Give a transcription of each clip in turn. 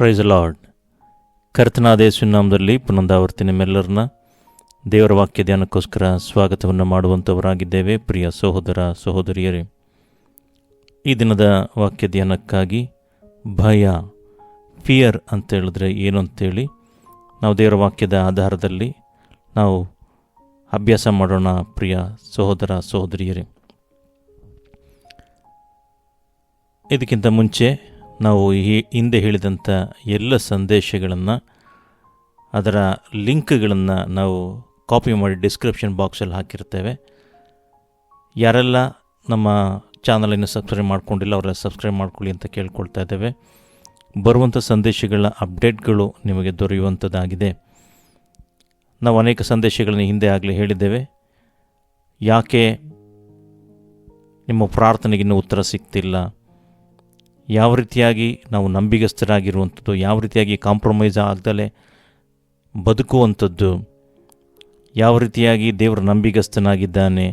Price lord ಕರ್ತನಾದ ನಾಮದಲ್ಲಿ ಪುನಂದಾವರ್ತಿ ನಿಮ್ಮೆಲ್ಲರನ್ನ ದೇವರ ವಾಕ್ಯ ಧ್ಯಾನಕ್ಕೋಸ್ಕರ ಸ್ವಾಗತವನ್ನು ಮಾಡುವಂಥವರಾಗಿದ್ದೇವೆ ಪ್ರಿಯ ಸಹೋದರ, ಸಹೋದರಿಯರೇ, ಈ ದಿನದ ವಾಕ್ಯ ಧ್ಯಾನಕ್ಕಾಗಿ ಭಯ ಫಿಯರ್ ಅಂತ ಹೇಳಿದ್ರೆ ಏನು ಅಂತೇಳಿ ನಾವು ದೇವರ ವಾಕ್ಯದ ಆಧಾರದಲ್ಲಿ ನಾವು ಅಭ್ಯಾಸ ಮಾಡೋಣ. ಪ್ರಿಯ ಸಹೋದರ, ಸಹೋದರಿಯರೇ, ಇದಕ್ಕಿಂತ ಮುಂಚೆ ನಾವು ಹಿಂದೆ ಹೇಳಿದಂಥ ಎಲ್ಲ ಸಂದೇಶಗಳನ್ನು, ಅದರ ಲಿಂಕ್ಗಳನ್ನು ನಾವು ಕಾಪಿ ಮಾಡಿ ಡಿಸ್ಕ್ರಿಪ್ಷನ್ ಬಾಕ್ಸಲ್ಲಿ ಹಾಕಿರ್ತೇವೆ. ಯಾರೆಲ್ಲ ನಮ್ಮ ಚಾನಲನ್ನು ಸಬ್ಸ್ಕ್ರೈಬ್ ಮಾಡ್ಕೊಂಡಿಲ್ಲ ಅವರೆಲ್ಲ ಸಬ್ಸ್ಕ್ರೈಬ್ ಮಾಡ್ಕೊಳ್ಳಿ ಅಂತ ಕೇಳ್ಕೊಳ್ತಾ ಇದ್ದೇವೆ. ಬರುವಂಥ ಸಂದೇಶಗಳ ಅಪ್ಡೇಟ್ಗಳು ನಿಮಗೆ ದೊರೆಯುವಂಥದ್ದಾಗಿದೆ. ನಾವು ಅನೇಕ ಸಂದೇಶಗಳನ್ನು ಹಿಂದೆ ಆಗಲೇ ಹೇಳಿದ್ದೇವೆ. ಯಾಕೆ ನಿಮ್ಮ ಪ್ರಾರ್ಥನೆಗಿನ್ನೂ ಉತ್ತರ ಸಿಗ್ತಿಲ್ಲ? ಯಾವ ರೀತಿಯಾಗಿ ನಾವು ನಂಬಿಗಸ್ಥರಾಗಿರುವಂಥದ್ದು, ಯಾವ ರೀತಿಯಾಗಿ ಕಾಂಪ್ರಮೈಸ್ ಆಗದಲೇ ಬದುಕುವಂಥದ್ದು, ಯಾವ ರೀತಿಯಾಗಿ ದೇವರ ನಂಬಿಗಸ್ತನಾಗಿದ್ದಾನೆ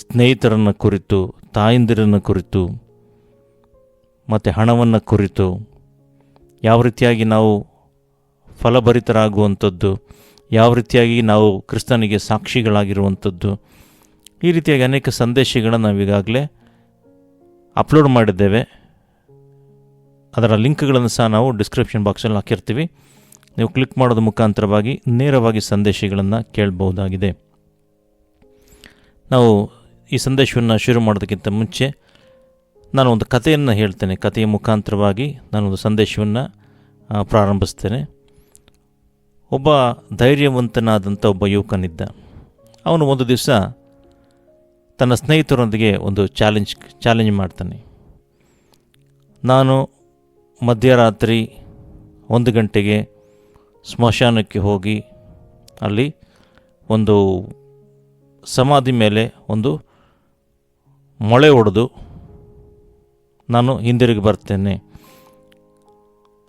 ಸ್ನೇಹಿತರನ್ನು ಕುರಿತು, ತಾಯಂದಿರನ್ನು ಕುರಿತು, ಮತ್ತು ಹಣವನ್ನು ಕುರಿತು, ಯಾವ ರೀತಿಯಾಗಿ ನಾವು ಫಲಭರಿತರಾಗುವಂಥದ್ದು, ಯಾವ ರೀತಿಯಾಗಿ ನಾವು ಕ್ರಿಸ್ತನಿಗೆ ಸಾಕ್ಷಿಗಳಾಗಿರುವಂಥದ್ದು, ಈ ರೀತಿಯಾಗಿ ಅನೇಕ ಸಂದೇಶಗಳನ್ನು ನಾವೀಗಾಗಲೇ ಅಪ್ಲೋಡ್ ಮಾಡಿದ್ದೇವೆ. ಅದರ ಲಿಂಕ್ಗಳನ್ನು ಸಹ ನಾವು ಡಿಸ್ಕ್ರಿಪ್ಷನ್ ಬಾಕ್ಸಲ್ಲಿ ಹಾಕಿರ್ತೀವಿ. ನೀವು ಕ್ಲಿಕ್ ಮಾಡೋದ್ರ ಮುಖಾಂತರವಾಗಿ ನೇರವಾಗಿ ಸಂದೇಶಗಳನ್ನು ಕೇಳಬಹುದಾಗಿದೆ. ನಾವು ಈ ಸಂದೇಶವನ್ನು ಶುರು ಮಾಡೋದಕ್ಕಿಂತ ಮುಂಚೆ ನಾನು ಒಂದು ಕಥೆಯನ್ನು ಹೇಳ್ತೇನೆ. ಕಥೆಯ ಮುಖಾಂತರವಾಗಿ ನಾನೊಂದು ಸಂದೇಶವನ್ನು ಪ್ರಾರಂಭಿಸ್ತೇನೆ. ಒಬ್ಬ ಧೈರ್ಯವಂತನಾದಂಥ ಒಬ್ಬ ಯುವಕನಿದ್ದ. ಅವನು ಒಂದು ದಿವಸ ತನ್ನ ಸ್ನೇಹಿತರೊಂದಿಗೆ ಒಂದು ಚಾಲೆಂಜ್ ಚಾಲೆಂಜ್ ಮಾಡ್ತಾನೆ. ನಾನು ಮಧ್ಯರಾತ್ರಿ ಒಂದು ಗಂಟೆಗೆ ಸ್ಮಶಾನಕ್ಕೆ ಹೋಗಿ ಅಲ್ಲಿ ಒಂದು ಸಮಾಧಿ ಮೇಲೆ ಒಂದು ಮೊಳೆ ಹೊಡೆದು ನಾನು ಹಿಂದಿರುಗಿ ಬರ್ತೇನೆ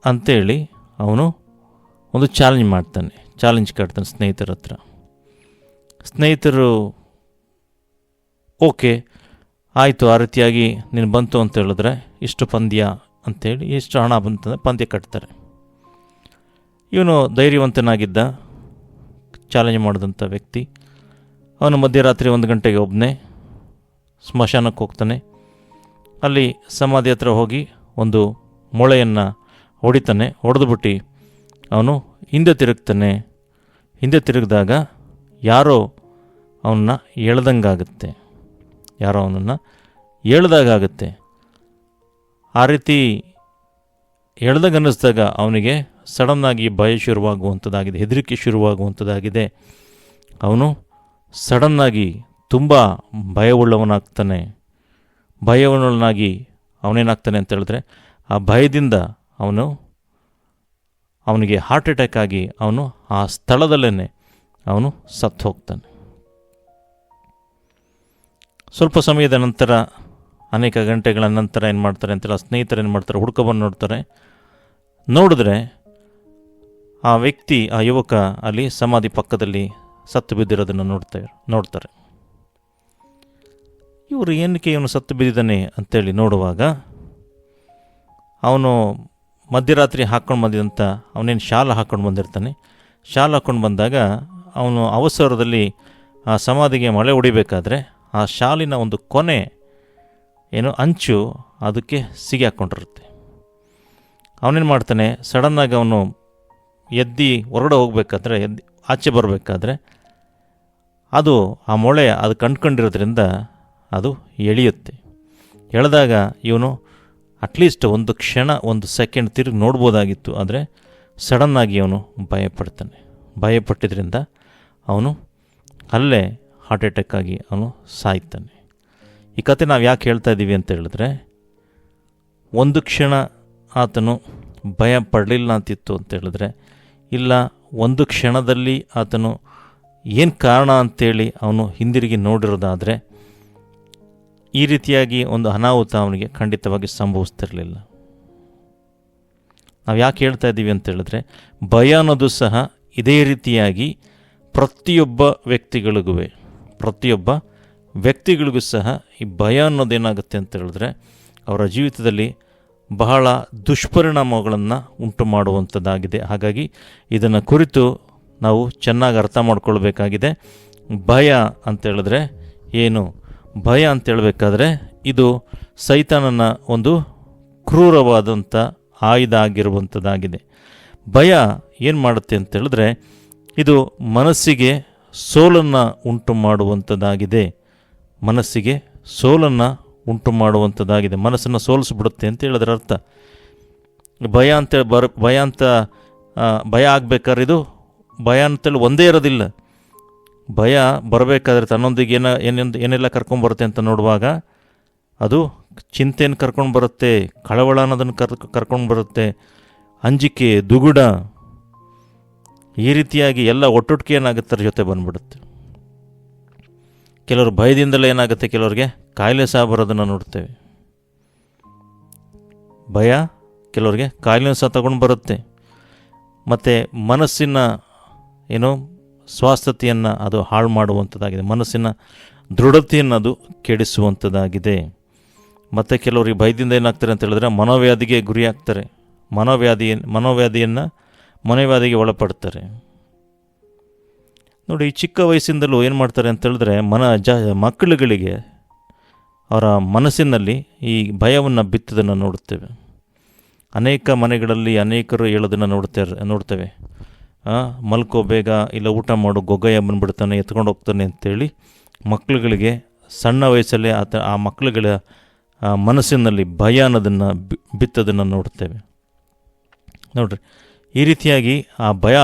ಅಂತೇಳಿ ಅವನು ಒಂದು ಚಾಲೆಂಜ್ ಮಾಡ್ತಾನೆ, ಚಾಲೆಂಜ್ ಕಟ್ತಾನೆ ಸ್ನೇಹಿತರ ಹತ್ರ. ಸ್ನೇಹಿತರು, ಓಕೆ, ಆಯಿತು, ಆ ರೀತಿಯಾಗಿ ನೀನು ಬಂತು ಅಂತ ಹೇಳಿದ್ರೆ ಇಷ್ಟು ಪಂದ್ಯ ಅಂತೇಳಿ ಎಷ್ಟು ಹಣ ಬಂತಂದ್ರೆ ಪಂದ್ಯ ಕಟ್ತಾರೆ. ಇವನು ಧೈರ್ಯವಂತನಾಗಿದ್ದ ಚಾಲೆಂಜ್ ಮಾಡಿದಂಥ ವ್ಯಕ್ತಿ. ಅವನು ಮಧ್ಯರಾತ್ರಿ ಒಂದು ಗಂಟೆಗೆ ಒಬ್ಬನೇ ಸ್ಮಶಾನಕ್ಕೆ ಹೋಗ್ತಾನೆ. ಅಲ್ಲಿ ಸಮಾಧಿ ಹತ್ರ ಹೋಗಿ ಒಂದು ಮೊಳೆಯನ್ನು ಹೊಡಿತಾನೆ. ಹೊಡೆದ್ಬಿಟ್ಟು ಅವನು ಹಿಂದೆ ತಿರುಗ್ತಾನೆ. ಹಿಂದೆ ತಿರುಗಿದಾಗ ಯಾರೋ ಅವನ್ನ ಎಳ್ದಂಗಾಗುತ್ತೆ. ಯಾರೋ ಅವನನ್ನು ಎಳ್ದಾಗುತ್ತೆ ಆ ರೀತಿ ಎಳ್ದಾಗ ಅನ್ನಿಸ್ದಾಗ ಅವನಿಗೆ ಸಡನ್ನಾಗಿ ಭಯ ಶುರುವಾಗುವಂಥದ್ದಾಗಿದೆ, ಹೆದರಿಕೆ ಶುರುವಾಗುವಂಥದ್ದಾಗಿದೆ. ಅವನು ಸಡನ್ನಾಗಿ ತುಂಬ ಭಯವುಳ್ಳವನಾಗ್ತಾನೆ ಭಯವುಳ್ಳವನಾಗಿ ಅವನೇನಾಗ್ತಾನೆ ಅಂತ ಹೇಳಿದ್ರೆ, ಆ ಭಯದಿಂದ ಅವನು, ಅವನಿಗೆ ಹಾರ್ಟ್ ಅಟ್ಯಾಕ್ ಆಗಿ ಅವನು ಆ ಸ್ಥಳದಲ್ಲೇ ಅವನು ಸತ್ತು ಹೋಗ್ತಾನೆ ಸ್ವಲ್ಪ ಸಮಯದ ನಂತರ ಅನೇಕ ಗಂಟೆಗಳ ನಂತರ ಏನು ಮಾಡ್ತಾರೆ ಅಂತೆಲ್ಲ ಸ್ನೇಹಿತರು ಏನು ಮಾಡ್ತಾರೆ ಹುಡ್ಕೊಬಂದು ನೋಡ್ತಾರೆ. ನೋಡಿದ್ರೆ ಆ ವ್ಯಕ್ತಿ, ಆ ಯುವಕ ಅಲ್ಲಿ ಸಮಾಧಿ ಪಕ್ಕದಲ್ಲಿ ಸತ್ತು ಬಿದ್ದಿರೋದನ್ನು ನೋಡ್ತಾರೆ ನೋಡ್ತಾರೆ. ಇವರು ಏನಕ್ಕೆ ಇವನು ಸತ್ತು ಬಿದ್ದಿದ್ದಾನೆ ಅಂತೇಳಿ ನೋಡುವಾಗ ಅವನು ಮಧ್ಯರಾತ್ರಿ ಹಾಕ್ಕೊಂಡು ಬಂದಿದ್ದಂಥ ಅವನೇನು ಶಾಲ ಹಾಕ್ಕೊಂಡು ಬಂದಿರ್ತಾನೆ. ಶಾಲ ಹಾಕ್ಕೊಂಡು ಬಂದಾಗ ಅವನು ಅವಸರದಲ್ಲಿ ಆ ಸಮಾಧಿಗೆ ಮಳೆ ಹೊಡಿಬೇಕಾದ್ರೆ ಆ ಶಾಲಿನ ಒಂದು ಕೊನೆ ಏನು ಅಂಚು ಅದಕ್ಕೆ ಸಿಗಿ ಹಾಕ್ಕೊಂಡಿರುತ್ತೆ. ಅವನೇನು ಮಾಡ್ತಾನೆ? ಸಡನ್ನಾಗಿ ಅವನು ಎದ್ದು ಹೊರಗಡೆ ಹೋಗ್ಬೇಕಾದ್ರೆ, ಎದ್ದು ಆಚೆ ಬರಬೇಕಾದ್ರೆ ಅದು ಆ ಮೊಳೆ ಅದು ಕಂಡ್ಕೊಂಡಿರೋದ್ರಿಂದ ಅದು ಎಳೆಯುತ್ತೆ. ಎಳೆದಾಗ ಇವನು ಅಟ್ಲೀಸ್ಟ್ ಒಂದು ಕ್ಷಣ, ಒಂದು ಸೆಕೆಂಡ್ ತಿರುಗಿ ನೋಡ್ಬೋದಾಗಿತ್ತು. ಆದರೆ ಸಡನ್ನಾಗಿ ಅವನು ಭಯಪಡ್ತಾನೆ. ಭಯಪಟ್ಟಿದ್ರಿಂದ ಅವನು ಅಲ್ಲೇ ಹಾರ್ಟ್ ಅಟ್ಯಾಕ್ ಆಗಿ ಅವನು ಸಾಯ್ತಾನೆ. ಈ ಕತೆ ನಾವು ಯಾಕೆ ಹೇಳ್ತಾ ಇದ್ದೀವಿ ಅಂತ ಹೇಳಿದ್ರೆ, ಒಂದು ಕ್ಷಣ ಆತನು ಭಯ ಪಡಲಿಲ್ಲ ಅಂತಿತ್ತು ಅಂತ ಹೇಳಿದ್ರೆ, ಇಲ್ಲ, ಒಂದು ಕ್ಷಣದಲ್ಲಿ ಆತನು ಏನು ಕಾರಣ ಅಂತೇಳಿ ಅವನು ಹಿಂದಿರುಗಿ ನೋಡಿರೋದಾದರೆ, ಈ ರೀತಿಯಾಗಿ ಒಂದು ಅನಾಹುತ ಅವನಿಗೆ ಖಂಡಿತವಾಗಿ ಸಂಭವಿಸ್ತಿರಲಿಲ್ಲ. ನಾವು ಯಾಕೆ ಹೇಳ್ತಾ ಇದ್ದೀವಿ ಅಂತ ಹೇಳಿದ್ರೆ, ಭಯ ಅನ್ನೋದು ಸಹ ಇದೇ ರೀತಿಯಾಗಿ ಪ್ರತಿಯೊಬ್ಬ ವ್ಯಕ್ತಿಗಳಿಗೂ ಪ್ರತಿಯೊಬ್ಬ ವ್ಯಕ್ತಿಗಳಿಗೂ ಸಹ ಈ ಭಯ ಅನ್ನೋದೇನಾಗುತ್ತೆ ಅಂತ ಹೇಳಿದ್ರೆ ಅವರ ಜೀವಿತದಲ್ಲಿ ಬಹಳ ದುಷ್ಪರಿಣಾಮಗಳನ್ನು ಉಂಟು ಮಾಡುವಂಥದ್ದಾಗಿದೆ. ಹಾಗಾಗಿ ಇದನ್ನು ಕುರಿತು ನಾವು ಚೆನ್ನಾಗಿ ಅರ್ಥ ಮಾಡ್ಕೊಳ್ಬೇಕಾಗಿದೆ. ಭಯ ಅಂತ ಹೇಳಿದ್ರೆ ಏನು? ಭಯ ಅಂತ ಹೇಳಬೇಕಾದ್ರೆ ಇದು ಸೈತಾನನ ಒಂದು ಕ್ರೂರವಾದಂಥ ಆಯುಧ ಆಗಿರುವಂಥದ್ದಾಗಿದೆ. ಭಯ ಏನು ಮಾಡುತ್ತೆ ಅಂತ ಹೇಳಿದ್ರೆ ಇದು ಮನಸ್ಸಿಗೆ ಸೋಲನ್ನು ಉಂಟು ಮಾಡುವಂಥದ್ದಾಗಿದೆ. ಮನಸ್ಸಿಗೆ ಸೋಲನ್ನು ಉಂಟು ಮಾಡುವಂಥದ್ದಾಗಿದೆ ಮನಸ್ಸನ್ನು ಸೋಲಿಸ್ಬಿಡುತ್ತೆ ಅಂತ ಹೇಳಿದ್ರೆ ಅರ್ಥ. ಭಯ ಅಂತ ಬರ, ಭಯ ಅಂತ ಭಯ ಆಗಬೇಕಾದ್ರೆ ಇದು ಭಯ ಅಂತೇಳಿ ಒಂದೇ ಇರೋದಿಲ್ಲ. ಭಯ ಬರಬೇಕಾದ್ರೆ ತನ್ನೊಂದಿಗೆ ಏನ, ಏನೆಂದು, ಏನೆಲ್ಲ ಕರ್ಕೊಂಡ್ಬರುತ್ತೆ ಅಂತ ನೋಡುವಾಗ ಅದು ಚಿಂತೆಯನ್ನು ಕರ್ಕೊಂಡು ಬರುತ್ತೆ, ಕಳವಳ ಅನ್ನೋದನ್ನು ಕರ್, ಕರ್ಕೊಂಡು ಬರುತ್ತೆ, ಅಂಜಿಕೆ, ದುಗುಡ ಈ ರೀತಿಯಾಗಿ ಎಲ್ಲ ಒಟ್ಟೊಟ್ಟಿಗೆ ಏನಾಗುತ್ತೆ ಜೊತೆ ಬಂದ್ಬಿಡುತ್ತೆ. ಕೆಲವರು ಭಯದಿಂದಲೇ ಏನಾಗುತ್ತೆ ಕೆಲವರಿಗೆ? ಕಾಯಿಲೆ ಸಹ ಬರೋದನ್ನು ನೋಡ್ತೇವೆ. ಭಯ ಕೆಲವರಿಗೆ ಕಾಯಿಲೆ ಸಹ ತಗೊಂಡು ಬರುತ್ತೆ. ಮತ್ತು ಮನಸ್ಸಿನ ಏನು ಸ್ವಾಸ್ಥತೆಯನ್ನು ಅದು ಹಾಳು ಮಾಡುವಂಥದ್ದಾಗಿದೆ. ಮನಸ್ಸಿನ ದೃಢತೆಯನ್ನು ಅದು ಕೆಡಿಸುವಂಥದ್ದಾಗಿದೆ. ಮತ್ತು ಕೆಲವರಿಗೆ ಭಯದಿಂದ ಏನಾಗ್ತಾರೆ ಅಂತ ಹೇಳಿದ್ರೆ ಮನೋವ್ಯಾಧಿಗೆ ಗುರಿಯಾಗ್ತಾರೆ. ಮನೋವ್ಯಾಧಿ ಮನೋವ್ಯಾಧಿಯನ್ನು ಮನೋವ್ಯಾಧಿಗೆ ಒಳಪಡ್ತಾರೆ. ನೋಡಿ ಚಿಕ್ಕ ವಯಸ್ಸಿಂದಲೂ ಏನು ಮಾಡ್ತಾರೆ ಅಂತ ಹೇಳಿದ್ರೆ, ಮನ ಜ, ಮಕ್ಕಳುಗಳಿಗೆ ಅವರ ಮನಸ್ಸಿನಲ್ಲಿ ಈ ಭಯವನ್ನು ಬಿತ್ತದನ್ನು ನೋಡುತ್ತೇವೆ. ಅನೇಕ ಮನೆಗಳಲ್ಲಿ ಅನೇಕರು ಹೇಳೋದನ್ನು ನೋಡ್ತಾರೆ ನೋಡ್ತೇವೆ. ಮಲ್ಕೋ ಬೇಗ ಇಲ್ಲ ಊಟ ಮಾಡು, ಗೊಗ್ಗಯ್ಯ ಬಂದ್ಬಿಡ್ತಾನೆ, ಎತ್ಕೊಂಡು ಹೋಗ್ತಾನೆ ಅಂತೇಳಿ ಮಕ್ಕಳುಗಳಿಗೆ, ಸಣ್ಣ ವಯಸ್ಸಲ್ಲೇ ಆತ, ಆ ಮಕ್ಕಳುಗಳ ಮನಸ್ಸಿನಲ್ಲಿ ಭಯ ಅನ್ನೋದನ್ನು ಬಿತ್ತೋದನ್ನು ನೋಡ್ತೇವೆ ನೋಡ್ರಿ, ಈ ರೀತಿಯಾಗಿ ಆ ಭಯ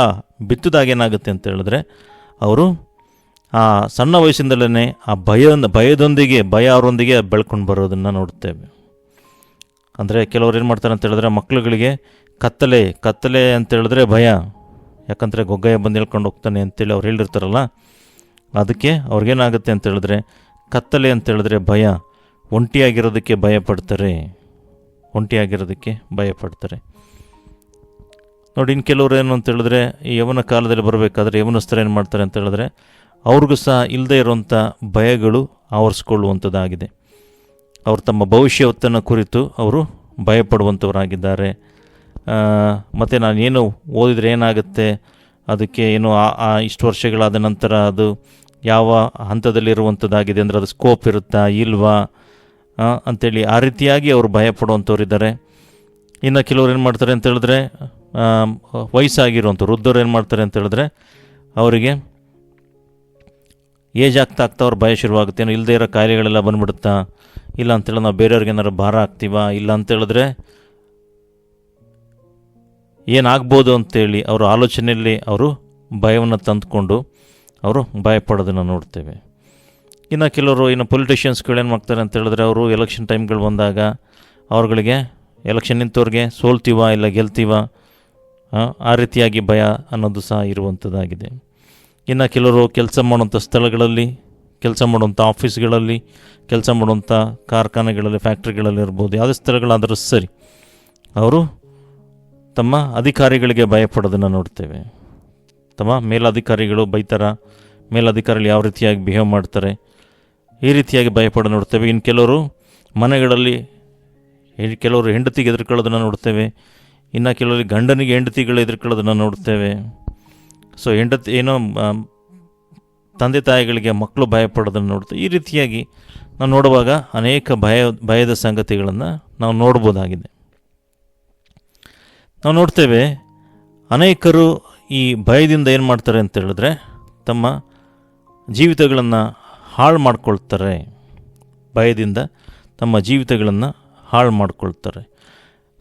ಬಿತ್ತದಾಗೇನಾಗುತ್ತೆ ಅಂತ ಹೇಳಿದ್ರೆ ಅವರು ಆ ಸಣ್ಣ ವಯಸ್ಸಿಂದಲೇ ಆ ಭಯ ಭಯದೊಂದಿಗೆ, ಭಯ ಅವರೊಂದಿಗೆ ಬೆಳ್ಕೊಂಡು ಬರೋದನ್ನು ನೋಡ್ತೇವೆ ಅಂದರೆ ಕೆಲವ್ರು ಏನು ಮಾಡ್ತಾರೆ ಅಂತ ಹೇಳಿದ್ರೆ ಮಕ್ಕಳುಗಳಿಗೆ ಕತ್ತಲೆ ಕತ್ತಲೆ ಅಂತ ಹೇಳಿದ್ರೆ ಭಯ. ಯಾಕಂದರೆ ಗೊಗ್ಗಯ್ಯ ಬಂದು ಹೇಳ್ಕೊಂಡು ಹೋಗ್ತಾನೆ ಅಂತೇಳಿ ಅವ್ರು ಹೇಳಿರ್ತಾರಲ್ಲ, ಅದಕ್ಕೆ ಅವ್ರಿಗೇನಾಗುತ್ತೆ ಅಂತ ಹೇಳಿದ್ರೆ ಕತ್ತಲೆ ಅಂತ ಹೇಳಿದ್ರೆ ಭಯ. ಒಂಟಿಯಾಗಿರೋದಕ್ಕೆ ಭಯ ಪಡ್ತಾರೆ ಒಂಟಿಯಾಗಿರೋದಕ್ಕೆ ಭಯ ಪಡ್ತಾರೆ ನೋಡಿ, ಇನ್ನು ಕೆಲವರು ಏನು ಅಂತ ಹೇಳಿದ್ರೆ, ಈ ಯವನ ಕಾಲದಲ್ಲಿ ಬರಬೇಕಾದ್ರೆ ಯವನಸ್ಥರು ಏನು ಮಾಡ್ತಾರೆ ಅಂತ ಹೇಳಿದ್ರೆ, ಅವ್ರಿಗೂ ಸಹ ಇಲ್ಲದೇ ಇರುವಂಥ ಭಯಗಳು ಆವರಿಸ್ಕೊಳ್ಳುವಂಥದ್ದಾಗಿದೆ ಅವರು ತಮ್ಮ ಭವಿಷ್ಯವತ್ತನ್ನು ಕುರಿತು ಅವರು ಭಯಪಡುವಂಥವರಾಗಿದ್ದಾರೆ ಮತ್ತು ನಾನು ಏನು ಓದಿದರೆ ಏನಾಗುತ್ತೆ, ಅದಕ್ಕೆ ಏನು ಆ- ಇಷ್ಟು ವರ್ಷಗಳಾದ ನಂತರ ಅದು ಯಾವ ಹಂತದಲ್ಲಿರುವಂಥದ್ದಾಗಿದೆ ಅಂದರೆ ಅದು ಸ್ಕೋಪ್ ಇರುತ್ತಾ, ಇಲ್ವಾ ಅಂಥೇಳಿ ಆ ರೀತಿಯಾಗಿ ಅವರು ಭಯಪಡುವಂಥವ್ರಿದ್ದಾರೆ ಇನ್ನು ಕೆಲವ್ರು ಏನು ಮಾಡ್ತಾರೆ ಅಂತ ಹೇಳಿದ್ರೆ ವಯಸ್ಸಾಗಿರುವಂಥ ವೃದ್ಧರು ಏನು ಮಾಡ್ತಾರೆ ಅಂತ ಹೇಳಿದ್ರೆ, ಅವರಿಗೆ ಏಜ್ ಆಗ್ತಾ ಆಗ್ತಾ ಅವ್ರ ಭಯ ಶುರುವಾಗುತ್ತೆ. ಇಲ್ಲದೇ ಇರೋ ಕಾಯಿಲೆಗಳೆಲ್ಲ ಬಂದ್ಬಿಡುತ್ತಾ, ಇಲ್ಲ ಅಂತೇಳಿ ನಾವು ಬೇರೆಯವ್ರಿಗೆ ಏನಾರು ಭಾರ ಆಗ್ತೀವ ಇಲ್ಲ ಅಂತೇಳಿದ್ರೆ ಏನಾಗ್ಬೋದು ಅಂತೇಳಿ ಅವರ ಆಲೋಚನೆಯಲ್ಲಿ ಅವರು ಭಯವನ್ನು ತಂದುಕೊಂಡು ಅವರು ಭಯಪಡೋದನ್ನು ನೋಡ್ತೇವೆ. ಇನ್ನು ಕೆಲವರು, ಇನ್ನು ಪೊಲಿಟಿಷಿಯನ್ಸ್ಗಳು ಏನು ಮಾಡ್ತಾರೆ ಅಂತ ಹೇಳಿದ್ರೆ ಅವರು ಎಲೆಕ್ಷನ್ ಟೈಮ್ಗಳು ಬಂದಾಗ ಅವ್ರುಗಳಿಗೆ ಎಲೆಕ್ಷನ್ ನಿಂತವ್ರಿಗೆ ಸೋಲ್ತೀವ, ಇಲ್ಲ ಗೆಲ್ತೀವಾ ಆ, ರೀತಿಯಾಗಿ ಭಯ ಅನ್ನೋದು ಸಹ ಇರುವಂಥದ್ದಾಗಿದೆ. ಇನ್ನು ಕೆಲವರು ಕೆಲಸ ಮಾಡುವಂಥ ಸ್ಥಳಗಳಲ್ಲಿ ಕೆಲಸ ಮಾಡುವಂಥ ಆಫೀಸ್ಗಳಲ್ಲಿ ಕೆಲಸ ಮಾಡುವಂಥ ಕಾರ್ಖಾನೆಗಳಲ್ಲಿ ಫ್ಯಾಕ್ಟ್ರಿಗಳಲ್ಲಿ ಇರ್ಬೋದು ಯಾವುದೇ ಸ್ಥಳಗಳಾದರೂ ಸರಿ ಅವರು ತಮ್ಮ ಅಧಿಕಾರಿಗಳಿಗೆ ಭಯಪಡೋದನ್ನು ನೋಡ್ತೇವೆ. ತಮ್ಮ ಮೇಲಧಿಕಾರಿಗಳು ಬೈತಾರ ಮೇಲಧಿಕಾರಿಗಳು ಯಾವ ರೀತಿಯಾಗಿ ಬಿಹೇವ್ ಮಾಡ್ತಾರೆ ಈ ರೀತಿಯಾಗಿ ಭಯಪಡ ನೋಡ್ತೇವೆ. ಇನ್ನು ಕೆಲವರು ಮನೆಗಳಲ್ಲಿ ಕೆಲವರು ಹೆಂಡತಿಗೆ ಎದುರ್ಕೊಳ್ಳೋದನ್ನು ನೋಡ್ತೇವೆ. ಇನ್ನು ಕೆಲವರಿಗೆ ಗಂಡನಿಗೆ ಹೆಂಡತಿಗಳು ಎದುರ್ಕೊಳ್ಳೋದನ್ನು ನೋಡ್ತೇವೆ. ಸೊ ಹೆಂಡತಿ ಏನೋ ತಂದೆ ತಾಯಿಗಳಿಗೆ ಮಕ್ಕಳು ಭಯಪಡೋದನ್ನು ನೋಡ್ತೇವೆ. ಈ ರೀತಿಯಾಗಿ ನಾವು ನೋಡುವಾಗ ಅನೇಕ ಭಯ, ಭಯದ ಸಂಗತಿಗಳನ್ನು ನಾವು ನೋಡ್ಬೋದಾಗಿದೆ. ನಾವು ನೋಡ್ತೇವೆ, ಅನೇಕರು ಈ ಭಯದಿಂದ ಏನು ಮಾಡ್ತಾರೆ ಅಂತ ಹೇಳಿದ್ರೆ, ತಮ್ಮ ಜೀವಿತಗಳನ್ನು ಹಾಳು ಮಾಡ್ಕೊಳ್ತಾರೆ. ಭಯದಿಂದ ತಮ್ಮ ಜೀವಿತಗಳನ್ನು ಹಾಳು ಮಾಡ್ಕೊಳ್ತಾರೆ.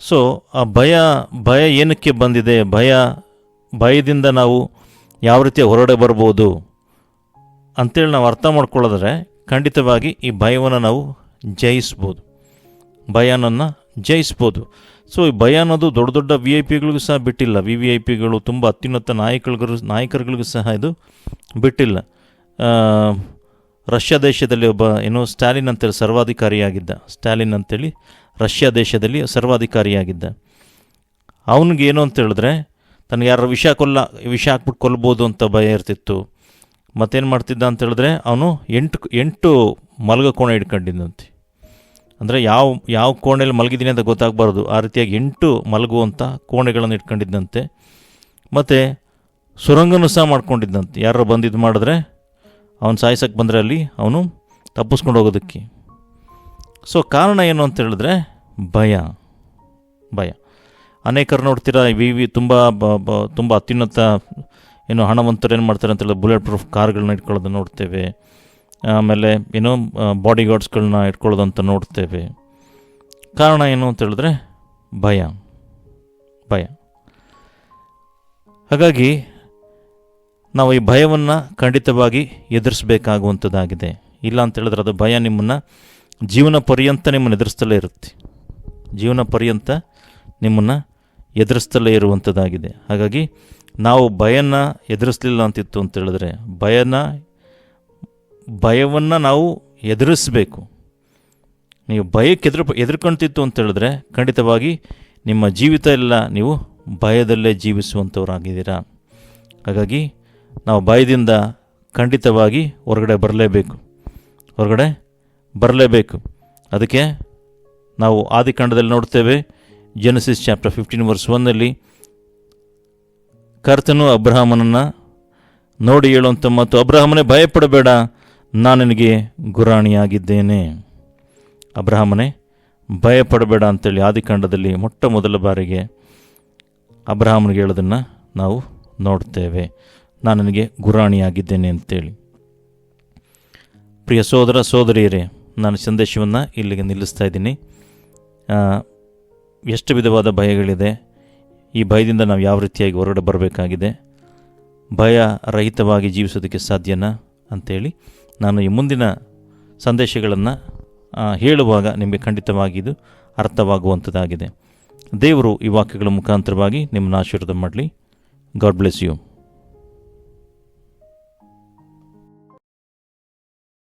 ಸೊ ಆ ಭಯ ಭಯ ಏನಕ್ಕೆ ಬಂದಿದೆ? ಭಯ, ಭಯದಿಂದ ನಾವು ಯಾವ ರೀತಿ ಹೊರಡೆ ಬರ್ಬೋದು ಅಂತೇಳಿ ನಾವು ಅರ್ಥ ಮಾಡ್ಕೊಳ್ಳೋದ್ರೆ ಖಂಡಿತವಾಗಿ ಈ ಭಯವನ್ನು ನಾವು ಜಯಿಸ್ಬೋದು. ಭಯನನ್ನು ಜಯಿಸ್ಬೋದು. ಸೊ ಈ ಭಯ ಅನ್ನೋದು ದೊಡ್ಡ ದೊಡ್ಡ ವಿ ಐ ಪಿಗಳಿಗೂ ಸಹ ಬಿಟ್ಟಿಲ್ಲ. ವಿ ವಿ ಐ ಪಿಗಳು ತುಂಬ ಅತ್ಯುನ್ನತ ನಾಯಕರುಗಳು, ನಾಯಕರುಗಳಿಗೂ ಸಹ ಇದು ಬಿಟ್ಟಿಲ್ಲ. ರಷ್ಯಾ ದೇಶದಲ್ಲಿ ಒಬ್ಬ, ಏನೋ, ಸ್ಟಾಲಿನ್ ಅಂತೇಳಿ ಸರ್ವಾಧಿಕಾರಿಯಾಗಿದ್ದ. ಸ್ಟಾಲಿನ್ ಅಂತೇಳಿ ರಷ್ಯಾ ದೇಶದಲ್ಲಿ ಸರ್ವಾಧಿಕಾರಿಯಾಗಿದ್ದ. ಅವನಿಗೆ ಏನು ಅಂತ ಹೇಳಿದ್ರೆ, ತನಗೆ ಯಾರು ವಿಷ ಕೊಲ್ಲ, ವಿಷ ಹಾಕ್ಬಿಟ್ಟು ಕೊಲ್ಬೋದು ಅಂತ ಭಯ ಇರ್ತಿತ್ತು. ಮತ್ತೇನು ಮಾಡ್ತಿದ್ದ ಅಂತ ಹೇಳಿದ್ರೆ, ಅವನು ಎಂಟು ಎಂಟು ಮಲಗ ಕೋಣೆ ಇಟ್ಕೊಂಡಿದ್ದಂತೆ ಅಂದರೆ ಯಾವ ಯಾವ ಕೋಣೆಯಲ್ಲಿ ಮಲಗಿದ್ದೀನಿ ಅಂತ ಗೊತ್ತಾಗಬಾರ್ದು. ಆ ರೀತಿಯಾಗಿ ಎಂಟು ಮಲಗುವಂಥ ಕೋಣೆಗಳನ್ನು ಇಟ್ಕೊಂಡಿದ್ದಂತೆ ಮತ್ತು ಸುರಂಗನು ಸಹ ಮಾಡ್ಕೊಂಡಿದ್ದಂತೆ ಯಾರು ಬಂದಿದ್ದು ಮಾಡಿದ್ರೆ, ಅವನು ಸಾಯಿಸಕ್ಕೆ ಬಂದರೆ ಅಲ್ಲಿ ಅವನು ತಪ್ಪಿಸ್ಕೊಂಡು ಹೋಗೋದಕ್ಕೆ. ಸೊ ಕಾರಣ ಏನು ಅಂತ ಹೇಳಿದ್ರೆ ಭಯ. ಭಯ. ಅನೇಕರು ನೋಡ್ತೀರಾ ವಿ ವಿ ತುಂಬ ತುಂಬ ಅತ್ಯುನ್ನತ, ಏನು ಹಣವಂತರು ಏನು ಮಾಡ್ತಾರೆ ಅಂತ ಹೇಳಿದ್ರೆ ಬುಲೆಟ್ ಪ್ರೂಫ್ ಕಾರ್ಗಳನ್ನ ಇಟ್ಕೊಳ್ಳೋದನ್ನ ನೋಡ್ತೇವೆ. ಆಮೇಲೆ ಏನೋ ಬಾಡಿ ಗಾರ್ಡ್ಸ್ಗಳನ್ನ ಇಟ್ಕೊಳ್ಳೋದಂತ ನೋಡ್ತೇವೆ. ಕಾರಣ ಏನು ಅಂತ ಹೇಳಿದ್ರೆ ಭಯ. ಭಯ. ಹಾಗಾಗಿ ನಾವು ಈ ಭಯವನ್ನು ಖಂಡಿತವಾಗಿ ಎದುರಿಸಬೇಕಾಗುವಂಥದ್ದಾಗಿದೆ ಇಲ್ಲ ಅಂತ ಹೇಳಿದ್ರೆ ಅದು ಭಯ ನಿಮ್ಮನ್ನು ಜೀವನ ಪರ್ಯಂತ ನಿಮ್ಮನ್ನು ಎದುರಿಸ್ತಲೇ ಇರುತ್ತೆ. ಜೀವನ ಪರ್ಯಂತ ನಿಮ್ಮನ್ನು ಎದುರಿಸ್ತಲೇ ಇರುವಂಥದ್ದಾಗಿದೆ ಹಾಗಾಗಿ ನಾವು ಭಯನ ಎದುರಿಸಲಿಲ್ಲ ಅಂತಿತ್ತು ಅಂತ ಹೇಳಿದ್ರೆ ಭಯನ, ಭಯವನ್ನು ನಾವು ಎದುರಿಸಬೇಕು. ನೀವು ಭಯಕ್ಕೆ ಎದುರು, ಎದುರ್ಕೊಂತಿತ್ತು ಅಂತ ಹೇಳಿದ್ರೆ ಖಂಡಿತವಾಗಿ ನಿಮ್ಮ ಜೀವಿತ ಎಲ್ಲ ನೀವು ಭಯದಲ್ಲೇ ಜೀವಿಸುವಂಥವ್ರಾಗಿದ್ದೀರಾ ಹಾಗಾಗಿ ನಾವು ಭಯದಿಂದ ಖಂಡಿತವಾಗಿ ಹೊರಗಡೆ ಬರಲೇಬೇಕು. ಹೊರಗಡೆ ಬರಲೇಬೇಕು. ಅದಕ್ಕೆ ನಾವು ಆದಿಕಾಂಡದಲ್ಲಿ ನೋಡ್ತೇವೆ ಜೆನಸಿಸ್ ಚಾಪ್ಟರ್ ಫಿಫ್ಟೀನ್ ವರ್ಸ್ ಒನ್ನಲ್ಲಿ ಕರ್ತನು ಅಬ್ರಹಾಮನನ್ನು ನೋಡಿ ಹೇಳುವಂಥ ಮತ್ತು ಅಬ್ರಹಾಮನೇ, ಭಯಪಡಬೇಡ, ನಾನು ನಿನಗೆ ಗುರಾಣಿಯಾಗಿದ್ದೇನೆ. ಅಬ್ರಹಾಮನೇ, ಭಯಪಡಬೇಡ ಅಂತೇಳಿ ಆದಿಕಾಂಡದಲ್ಲಿ ಮೊಟ್ಟ ಮೊದಲ ಬಾರಿಗೆ ಅಬ್ರಹಾಮನಿಗೆ ಹೇಳೋದನ್ನು ನಾವು ನೋಡ್ತೇವೆ ನಾನು ನಿನಗೆ ಗುರಾಣಿಯಾಗಿದ್ದೇನೆ ಅಂತೇಳಿ. ಪ್ರಿಯ ಸೋದರ, ಸೋದರಿಯರೇ ನಾನು ಸಂದೇಶವನ್ನು ಇಲ್ಲಿಗೆ ನಿಲ್ಲಿಸ್ತಾ ಇದ್ದೀನಿ. ಎಷ್ಟು ವಿಧವಾದ ಭಯಗಳಿದೆ. ಈ ಭಯದಿಂದ ನಾವು ಯಾವ ರೀತಿಯಾಗಿ ಹೊರಗಡೆ ಬರಬೇಕಾಗಿದೆ. ಭಯ ರಹಿತವಾಗಿ ಜೀವಿಸೋದಕ್ಕೆ ಸಾಧ್ಯನಾ ಅಂಥೇಳಿ ನಾನು ಈ ಮುಂದಿನ ಸಂದೇಶಗಳನ್ನು ಹೇಳುವಾಗ ನಿಮಗೆ ಖಂಡಿತವಾಗಿ ಇದು ಅರ್ಥವಾಗುವಂಥದ್ದಾಗಿದೆ ದೇವರು ಈ ವಾಕ್ಯಗಳ ಮುಖಾಂತರವಾಗಿ ನಿಮ್ಮನ್ನು ಆಶೀರ್ವಾದ ಮಾಡಲಿ. God bless you